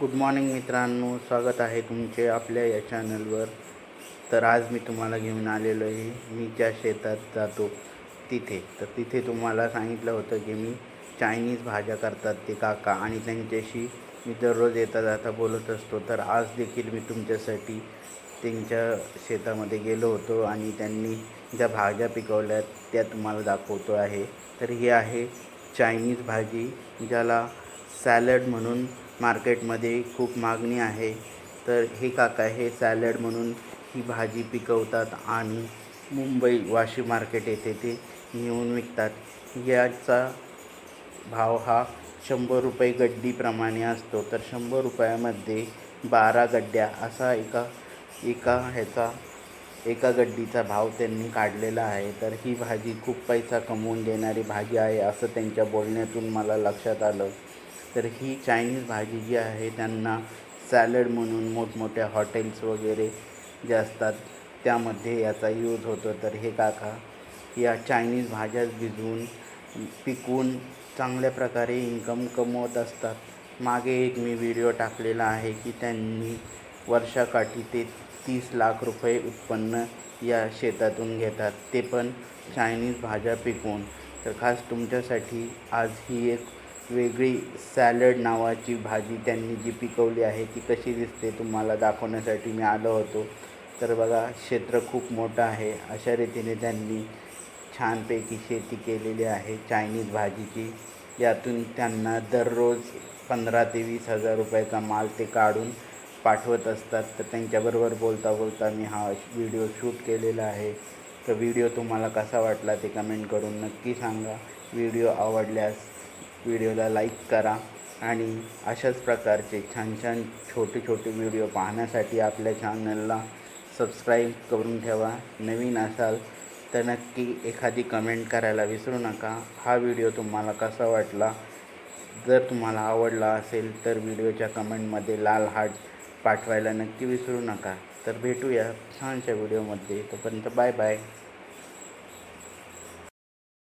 Good morning मित्रांनो. स्वागत आहे तुमचे आपल्या या चॅनलवर तर आज मी तुम्हाला घेऊन आलेलो आहे. मी ज्या शेतात जातो तिथे. तर तिथे तुम्हाला सांगितलं होतं की मी चायनीज भाज्या करतात ते काका आणि त्यांच्याशी मी दररोज येता जाता बोलत असतो. तर आज देखील मी तुमच्यासाठी त्यांच्या शेतामध्ये गेलो होतो आणि त्यांनी ज्या भाज्या पिकवल्यात त्या तुम्हाला दाखवतो आहे. तर ही आहे चायनीज भाजी ज्याला सॅलड म्हणून मार्केटमध्ये खूप मागणी आहे. तर हे काका हे सॅलड म्हणून ही भाजी पिकवतात आणि मुंबई वाशी मार्केट येथे ते नेऊन विकतात. याचा भाव हा शंभर रुपये गड्डीप्रमाणे असतो. तर शंभर रुपयामध्ये बारा गड्ड्या असा एका एका ह्याचा एका गड्डीचा भाव त्यांनी काढलेला आहे. तर ही भाजी खूप पैसा कमवून देणारी भाजी आहे असं त्यांच्या बोलण्यातून मला लक्षात आलं. तर ही चायनीज भाजी जी आहे त्यांना सॅलड म्हणून मोठमोठ्या हॉटेल्स वगैरे जे असतात त्यामध्ये याचा यूज होतो. तर हे काका या चायनीज भाज्याच भिजवून पिकवून चांगल्या प्रकारे इन्कम कमवत असतात. मागे एक मी व्हिडिओ टाकलेला आहे की त्यांनी वर्षाकाठी ते तीस लाख रुपये उत्पन्न या शेतातून घेतात. ते पण चायनीज भाज्या पिकवून तर खास तुमच्यासाठी आज ही एक वेगळी सॅलड नावाची भाजी त्यांनी जी पिकवली आहे ती कशी दिसते तुम्हाला दाखवण्यासाठी मी आलो होतो. तर बघा क्षेत्र खूप मोठं आहे. अशा रीतीने त्यांनी छानपैकी शेती केलेली आहे चायनीज भाजीची. यातून त्यांना दररोज पंधरा ते वीस हजार रुपयाचा माल ते काढून पाठवत असतात. तर त्यांच्याबरोबर बोलता बोलता मी हा व्हिडिओ शूट केलेला आहे. तर व्हिडिओ तुम्हाला कसा वाटला ते कमेंट करून नक्की सांगा. व्हिडिओ आवडल्यास व्हिडिओला लाईक करा आणि अशाच प्रकारचे छान छान छोटे छोटे व्हिडिओ पाहण्यासाठी आपल्या चॅनलला सबस्क्राईब करून ठेवा. नवीन असाल तर नक्की एखादी कमेंट करायला विसरू नका. हा व्हिडिओ तुम्हाला कसा वाटला? जर तुम्हाला आवडला असेल तर व्हिडिओच्या कमेंटमध्ये लाल हार्ट पाठवायला नक्की विसरू नका. तर भेटूया छानशा व्हिडिओमध्ये. तोपर्यंत बाय बाय.